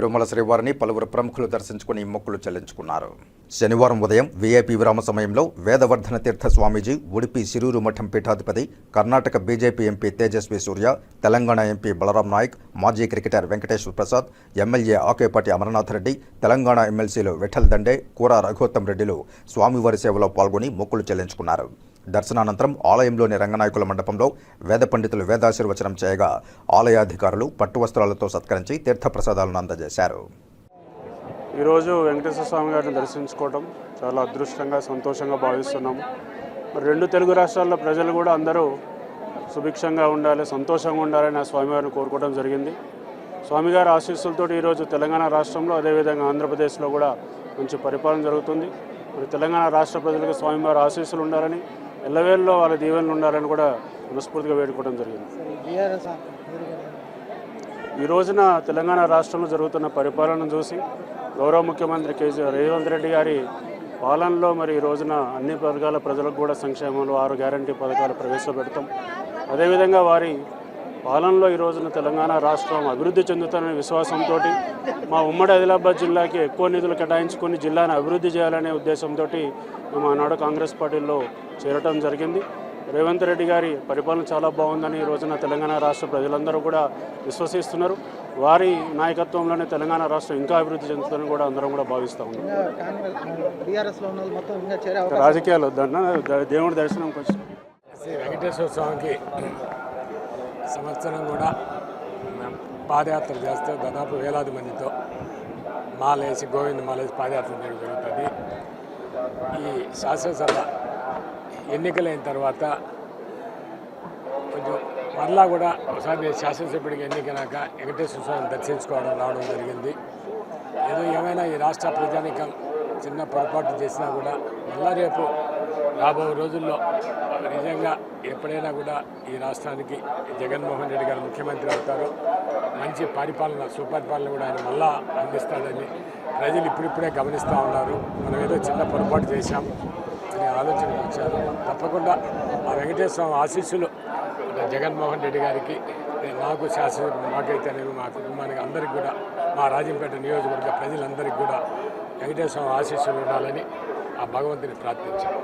తిరుమల శ్రీవారిని పలువురు ప్రముఖులు దర్శించుకుని మొక్కులు చెల్లించుకున్నారు. శనివారం ఉదయం వీఐపీ విరామ సమయంలో వేదవర్ధన తీర్థ స్వామీజీ ఉడిపి సిరూరు మఠం పీఠాధిపతి Karnataka BJP MP Tejasvi Surya Telangana MP Balram Naik మాజీ క్రికెటర్ వెంకటేశ్వర ప్రసాద్ ఎమ్మెల్యే ఆకేపాటి అమరనాథ్ రెడ్డి తెలంగాణ ఎమ్మెల్సీలు విఠల్ దండే కూర రఘోత్తం రెడ్డిలు స్వామివారి సేవలో పాల్గొని మొక్కులు చెల్లించుకున్నారు. దర్శనానంతరం ఆలయంలోని రంగనాయకుల మండపంలో వేద పండితులు వేదాశీర్వచనం చేయగా ఆలయాధికారులు పట్టు వస్త్రాలతో సత్కరించి తీర్థప్రసాదాలను అందజేశారు. ఈరోజు వెంకటేశ్వర స్వామి గారిని దర్శించుకోవడం చాలా అదృష్టంగా సంతోషంగా భావిస్తున్నాం. మరి రెండు తెలుగు రాష్ట్రాల్లో ప్రజలు కూడా అందరూ సుభిక్షంగా ఉండాలి సంతోషంగా ఉండాలని ఆ స్వామివారిని కోరుకోవడం జరిగింది. స్వామిగారి ఆశీస్సులతో ఈరోజు తెలంగాణ రాష్ట్రంలో అదేవిధంగా ఆంధ్రప్రదేశ్లో కూడా మంచి పరిపాలన జరుగుతుంది. మరి తెలంగాణ రాష్ట్ర ప్రజలకు స్వామివారి ఆశీస్సులు ఉండాలని ఎల్లవేళ్ళలో వాళ్ళ దీవెనలు ఉండాలని కూడా మనస్ఫూర్తిగా వేడుకోవడం జరిగింది. ఈ రోజున తెలంగాణ రాష్ట్రంలో జరుగుతున్న పరిపాలన చూసి గౌరవ ముఖ్యమంత్రి కేజీ రేవంత్ రెడ్డి గారి పాలనలో మరి ఈ రోజున అన్ని వర్గాల ప్రజలకు కూడా సంక్షేమంలో ఆరు గ్యారంటీ పథకాలు ప్రవేశపెడతాం. అదేవిధంగా వారి పాలనలో ఈ రోజున తెలంగాణ రాష్ట్రం అభివృద్ధి చెందుతుందనే విశ్వాసంతో మా ఉమ్మడి ఆదిలాబాద్ జిల్లాకి ఎక్కువ నిధులు కేటాయించుకొని జిల్లాను అభివృద్ధి చేయాలనే ఉద్దేశంతో మేము ఆనాడు కాంగ్రెస్ పార్టీలో చేరటం జరిగింది. రేవంత్ రెడ్డి గారి పరిపాలన చాలా బాగుందని ఈ రోజున తెలంగాణ రాష్ట్ర ప్రజలందరూ కూడా విశ్వసిస్తున్నారు. వారి నాయకత్వంలోనే తెలంగాణ రాష్ట్రం ఇంకా అభివృద్ధి చెందుతుందని కూడా అందరం కూడా భావిస్తూ ఉన్నాం. ఇంకా కాంగ్రెస్ బీఆర్ఎస్లో ఉన్న వాళ్ళు మొత్తం ఇంకా చేరే అవకాశం రాజకీయాలు వద్దన్న దేవుడి దర్శనంకి వచ్చి శ్రీ వెంకటేశ్వర స్వామికి సంవత్సరం కూడా పాదయాత్ర చేస్తే దాదాపు వేలాది మందితో మాలేసి గోవింద మాలేసి పాదయాత్ర చేయడం జరుగుతుంది. ఈ శాసనసభ ఎన్నికలైన తర్వాత కొంచెం మరలా కూడా ఒకసారి శాసనసభ్యుడికి ఎన్నికైనాక వెంకటేశ్వర స్వామిని దర్శించుకోవడం రావడం జరిగింది. ఏదో ఏమైనా ఈ రాష్ట్ర ప్రజానికం చిన్న పొరపాటు చేసినా కూడా మళ్ళా రేపు రాబో రోజుల్లో నిజంగా ఎప్పుడైనా కూడా ఈ రాష్ట్రానికి జగన్మోహన్ రెడ్డి గారు ముఖ్యమంత్రి అవుతారు. మంచి పరిపాలన సుపరిపాలన కూడా ఆయన మళ్ళా అందిస్తాడని ప్రజలు ఇప్పుడిప్పుడే గమనిస్తూ ఉన్నారు. మనం ఏదో చిన్న పొరపాటు చేశాం అనే ఆలోచనకు వచ్చారు. తప్పకుండా ఆ వెంకటేశ్వర స్వామి ఆశీస్సులు జగన్మోహన్ రెడ్డి గారికి నాకు శాసన మాకైతేనేమి మా కుటుంబానికి అందరికి కూడా మా రాజంపేట నియోజకవర్గ ప్రజలందరికీ కూడా వెంకటేశ్వర స్వామి ఆశీస్సులు ఉండాలని ఆ భగవంతుని ప్రార్థించాను